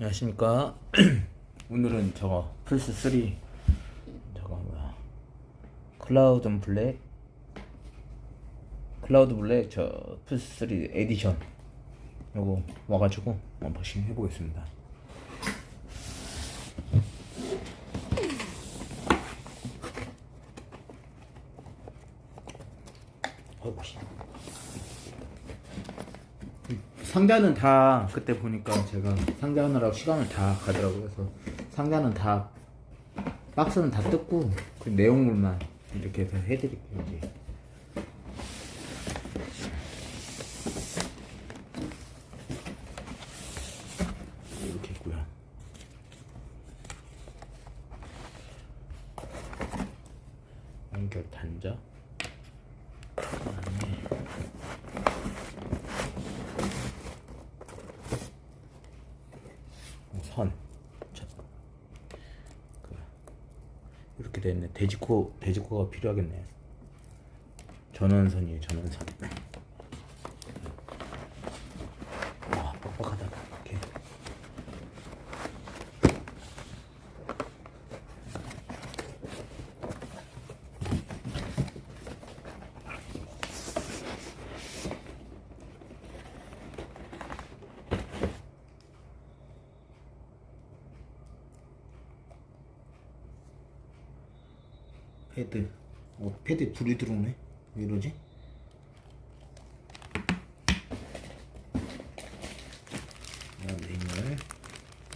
안녕하십니까. 오늘은 저거 플스 3 저거 뭐야 클라우드 블랙 클라우드 블랙 저 플스 3 에디션 요거 와가지고 언박싱 해보겠습니다. 씨. 상자는 다 그때 보니까 제가 상자 하느라고 시간을 다 가더라고요. 그래서 상자는 다 박스는 다 뜯고 그 내용물만 이렇게 해서 해드릴게요. 이제. 이렇게 있고요. 연결 단자. 그다음에 선. 자, 그, 이렇게 돼 있네. 돼지코, 돼지코가 필요하겠네. 전원선이에요, 전원선. 아, 뻑뻑하다. 이렇게. 패드. 어, 패드 불이 들어오네. 왜 이러지? 아, 매뉴얼.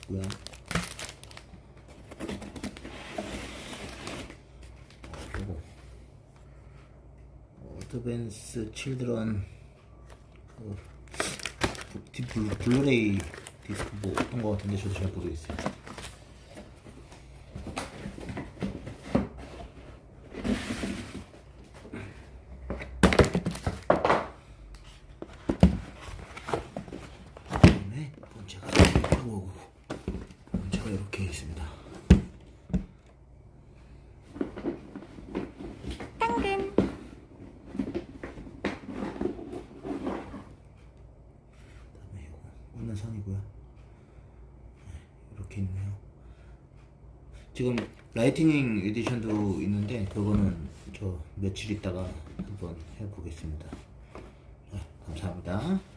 뭐야? 어, 요거. 어드밴스 칠드런 그 블루레이 디스크 뭐 어떤 거 같은데 저도 잘 모르겠어요. 그다음에 본체가 하고 본체가 이렇게 있습니다. 그다음에 이거 오는 선이고요. 네, 이렇게 있네요. 지금 라이트닝 에디션도 있는데 그거는 저 며칠 있다가 한번 해보겠습니다. 네, 감사합니다.